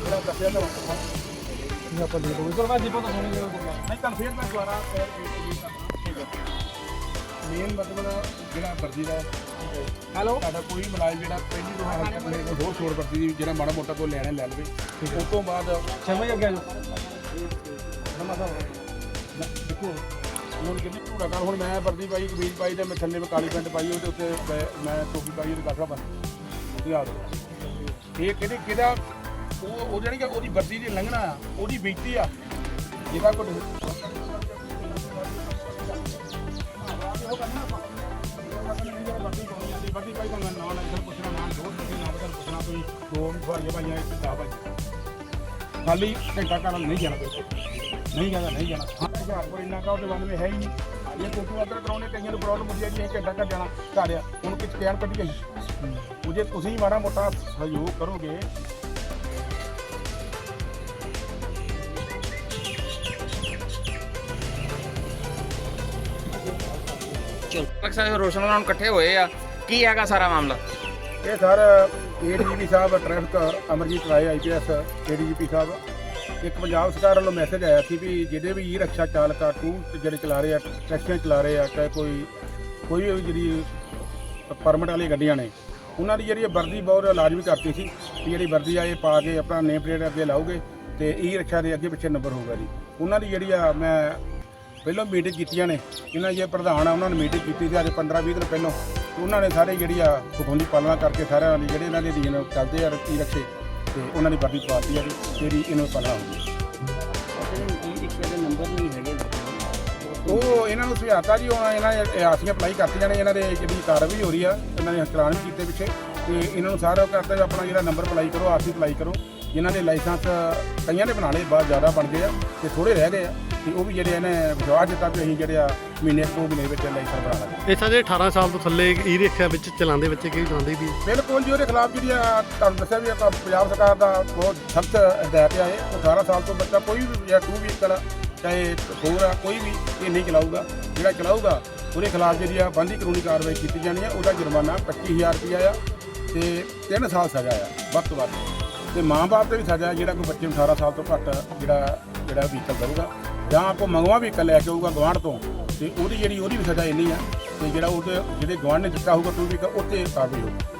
ਤੁਸੀਂ ਆਪਾਂ ਦੇ ਦੋਗੇ ਚਲੋ ਮੈਂ ਦੀਪੋ ਤੋਂ ਸੁਣੀ ਨਹੀਂ ਤਾਂ ਫਿਰ ਮੈਂ ਦੁਬਾਰਾ ਫਿਰ ਕਰਨਾ। ਮੇਨ ਮਤਲਬ ਜਿਹੜਾ ਵਰਦੀ ਦਾ ਹੈਲੋ। ਸਾਡਾ ਕੋਈ ਮਲਾਜ ਜਿਹੜਾ ਪਹਿਲੀ ਤੋਂ ਹਾਲ ਤੱਕ ਮੇਰੇ ਕੋਲ ਹੋਰ ਛੋੜ ਵਰਦੀ ਦੀ ਜਿਹੜਾ ਮਾੜਾ ਮੋਟਾ ਕੋਈ ਲੈਣਾ ਲੈ ਲਵੇ। ਉਸ ਤੋਂ ਬਾਅਦ ਜੀ ਅੱਗੇ ਆ ਜਾਓ। ਨਮਾ ਸਾਹਿਬ ਦੇਖੋ ਹੁਣ ਕਿੰਨੀ ਝੂੜਾ ਕਰ ਹੁਣ ਮੈਂ ਵਰਦੀ ਪਾਈ ਕਮੀਜ਼ ਪਾਈ ਤੇ ਮੈਂ ਥੱਲੇ ਮੈਂ ਕਾਲੀ ਪੈਂਟ ਪਾਈ ਉਹਦੇ ਉੱਤੇ ਮੈਂ- ਟੋਪੀ ਪਾਈ ਉਹਦੇ ਕਾਫਰਾ ਬੰਨ ਉਹਦੀ ਆਦਤ ਇਹ ਕਿਹਦੇ ਕਿਹਦਾ ਉਹ ਉਹ ਜਿਹੜੀ ਕਿ ਉਹਦੀ ਵਰਦੀ ਦੀ ਲੰਘਣਾ ਆ ਉਹਦੀ ਬੇਇੱਜ਼ਤੀ ਆ। ਜਿਹਦਾ ਕੋਈ ਵਰਦੀ ਪਾਈ ਤਾਂ ਮੈਂ ਨਾਂ ਨਾ ਇੱਧਰ ਪੁੱਛਣਾ ਨਾਂ ਦੋ ਤੁਸੀਂ ਨਾ ਬਦਲ ਪੁੱਛਣਾ ਤੁਸੀਂ ਦੋ ਵਾਰੀਆਂ ਪਾਈਆਂ ਇੱਕ ਦਾ ਭਾਈ ਖਾਲੀ ਘੰਟਾ ਕਰਨ ਨਹੀਂ ਜਾਣਾ ਕੋਈ। ਨਹੀਂ ਜਾਣਾ ਨਹੀਂ ਜਾਣਾ। ਹਾਂ ਇੰਨਾ ਕਾ ਉਹਦੇ ਬੰਦ ਹੈ ਹੀ ਨਹੀਂ। ਇਹ ਕੋਟੂ ਕਰਾਉਣੇ ਕਈਆਂ ਨੂੰ ਪ੍ਰੋਬਲਮ ਹੁੰਦੀ ਹੈ ਜੀ ਇਹ ਘੰਟਾ ਘਰ ਜਾਣਾ। ਘਾੜਿਆ ਹੁਣ ਕਿਸ ਕਿਆਨ ਕੱਢੀ ਗਈ। ਉਹ ਜੇ ਤੁਸੀਂ ਮਾੜਾ ਮੋਟਾ ਸਹਿਯੋਗ ਕਰੋਗੇ ਅਕਸਰ ਰੋਸ਼ਨ ਨਾਲ ਇਕੱਠੇ ਹੋਏ ਆ। ਕੀ ਹੈਗਾ ਸਾਰਾ ਮਾਮਲਾ? ਇਹ ਸਰ ਏਡੀਜੀਪੀ ਸਾਹਿਬ traffic Amarjit Rai IPS ADGP ਸਾਹਿਬ। ਇੱਕ ਪੰਜਾਬ ਸਰਕਾਰ ਵੱਲੋਂ ਮੈਸੇਜ ਆਇਆ ਸੀ ਵੀ ਜਿਹੜੇ ਵੀ ਈ ਰਿਕਸ਼ਾ ਚਾਲਕ ਆ ਟੂਰ ਜਿਹੜੇ ਚਲਾ ਰਹੇ ਆ ਟੈਕਸੀਆਂ ਚਲਾ ਰਹੇ ਆ ਚਾਹੇ ਕੋਈ ਕੋਈ ਵੀ ਜਿਹੜੀ ਪਰਮਿਟ ਵਾਲੀ ਗੱਡੀਆਂ ਨੇ ਉਹਨਾਂ ਦੀ ਜਿਹੜੀ ਵਰਦੀ ਬਹੁਤ ਲਾਜ਼ਮੀ ਕਰਤੀ ਸੀ ਕਿ ਜਿਹੜੀ ਵਰਦੀ ਆ ਇਹ ਪਾ ਕੇ ਆਪਣਾ ਨੇਮ ਪਲੇਟ ਅੱਗੇ ਲਾਓਗੇ ਤੇ ਈ ਰਿਕਸ਼ਾ ਦੇ ਅੱਗੇ ਪਿੱਛੇ ਨੰਬਰ ਹੋਊਗਾ ਜੀ। ਉਹਨਾਂ ਦੀ ਜਿਹੜੀ ਆ ਮੈਂ ਪਹਿਲਾਂ ਮੀਟਿੰਗ ਕੀਤੀਆਂ ਨੇ ਇਹਨਾਂ ਦੇ ਪ੍ਰਧਾਨ ਆ, ਉਹਨਾਂ ਨੇ ਮੀਟਿੰਗ ਕੀਤੀ ਸੀ ਅੱਜ 15 20 ਦਿਨ ਪਹਿਲਾਂ। ਉਹਨਾਂ ਨੇ ਸਾਰੇ ਜਿਹੜੀ ਆ ਹੁਕਮ ਦੀ ਪਾਲਣਾ ਕਰਕੇ ਸਾਰਿਆਂ ਦੀ ਜਿਹੜੇ ਇਹਨਾਂ ਦੇ ਅਧੀਨ ਚੱਲਦੇ ਆ ਰੱਖੀ ਰੱਖੇ, ਤੇ ਉਹਨਾਂ ਦੀ ਵਰਦੀ ਪਾਤੀ ਆ ਜਿਹੜੀ ਇਹਨਾਂ ਨੂੰ ਪਾਲਣਾ ਹੋਊਗੀ। ਉਹ ਇਹਨਾਂ ਨੂੰ ਸੁਝਾਤਾ ਜੀ ਉਹ ਇਹਨਾਂ ਨੇ ਆਸੀਆਂ ਅਪਲਾਈ ਕਰਤੀਆਂ ਨੇ ਇਹਨਾਂ ਦੇ ਜਿਹੜੀ ਕਾਰਵਾਈ ਹੋ ਰਹੀ ਆ, ਇਹਨਾਂ ਨੇ ਚਲਾਨ ਵੀ ਕੀਤੇ ਪਿੱਛੇ। ਤੇ ਇਹਨਾਂ ਨੂੰ ਸਾਰਾ ਕਰਤਾ ਆਪਣਾ ਜਿਹੜਾ ਨੰਬਰ ਅਪਲਾਈ ਕਰੋ ਆਰਸੀ ਅਪਲਾਈ ਕਰੋ। ਜਿਨ੍ਹਾਂ ਦੇ ਲਾਇਸੈਂਸ ਕਈਆਂ ਨੇ ਬਣਾ ਲਏ ਬਾਅਦ ਜ਼ਿਆਦਾ ਬਣ ਗਏ ਆ ਤੇ ਥੋੜੇ ਰਹਿ ਗਏ ਆ। ਤੇ ਉਹ ਵੀ ਜਿਹੜੇ ਇਹਨੇ ਵਿਸ਼ਵਾਸ ਦਿੱਤਾ ਵੀ ਅਸੀਂ ਜਿਹੜੇ ਆ ਮਹੀਨੇ ਤੋਂ ਮਹੀਨੇ ਵਿੱਚ ਲਾਇਸੈਂਸ ਬਣਾ ਲਾਂਗੇ। ਇਹ ਸਾਰੇ 18 ਸਾਲ ਤੋਂ ਥੱਲੇ ਈ ਰਿਕਸ਼ਾ ਵਿੱਚ ਚਲਾਉਂਦੇ ਬੱਚੇ ਕਈ ਚਲਾਉਂਦੇ ਵੀ ਬਿਲਕੁਲ ਜੀ ਉਹਦੇ ਖਿਲਾਫ ਜਿਹੜੀ ਆ ਤੁਹਾਨੂੰ ਦੱਸਿਆ ਵੀ ਆਪਾਂ ਪੰਜਾਬ ਸਰਕਾਰ ਦਾ ਬਹੁਤ ਸਖਤ ਹਦਾਇਤ ਆ ਇਹ। ਉਹ 18 ਸਾਲ ਤੋਂ ਬੱਚਾ ਕੋਈ ਵੀ ਜਾਂ ਟੂ ਵੀਕਲ ਚਾਹੇ ਹੋਰ ਆ ਕੋਈ ਵੀ ਇਹ ਨਹੀਂ ਚਲਾਊਗਾ। ਜਿਹੜਾ ਚਲਾਊਗਾ ਉਹਦੇ ਖਿਲਾਫ ਜਿਹੜੀ ਆ ਬੰਦੀ ਕਾਨੂੰਨੀ ਕਾਰਵਾਈ ਕੀਤੀ ਜਾਣੀ ਆ। ਉਹਦਾ ਜੁਰਮਾਨਾ 25000 ਰੁਪਇਆ ਆ ਤੇ 3 ਸਾਲ ਸਜ਼ਾ ਆ। ਵੱਧ ਤੋਂ ਵੱਧ। ਤੇ ਮਾਂ-ਬਾਪ ਤੇ ਵੀ ਸਜ਼ਾ ਹੈ, ਜਿਹੜਾ ਕੋਈ ਬੱਚੇ ਨੂੰ 18 ਸਾਲ ਤੋਂ ਘੱਟ ਜਿਹੜਾ ਜਿਹੜਾ ਵਹੀਕਲ ਕਰੂਗਾ ਜਾਂ ਆਪਾਂ ਮੰਗਵਾ ਵਹੀਕਲ ਲੈ ਕੇ ਆਊਗਾ ਗਵਾਂਢ ਤੋਂ ਤੇ ਉਹਦੀ ਜਿਹੜੀ ਉਹਦੀ ਵੀ ਸਜ਼ਾ ਇੰਨੀ ਆ ਤੇ ਜਿਹੜਾ ਉਹਦੇ ਜਿਹੜੇ ਗਵਾਂਢ ਨੇ ਦਿੱਤਾ ਹੋਊਗਾ ਟੂ ਵੀਕਲ ਉੱਤੇ ਕਾਰਵਾਈ ਹੋਊਗੀ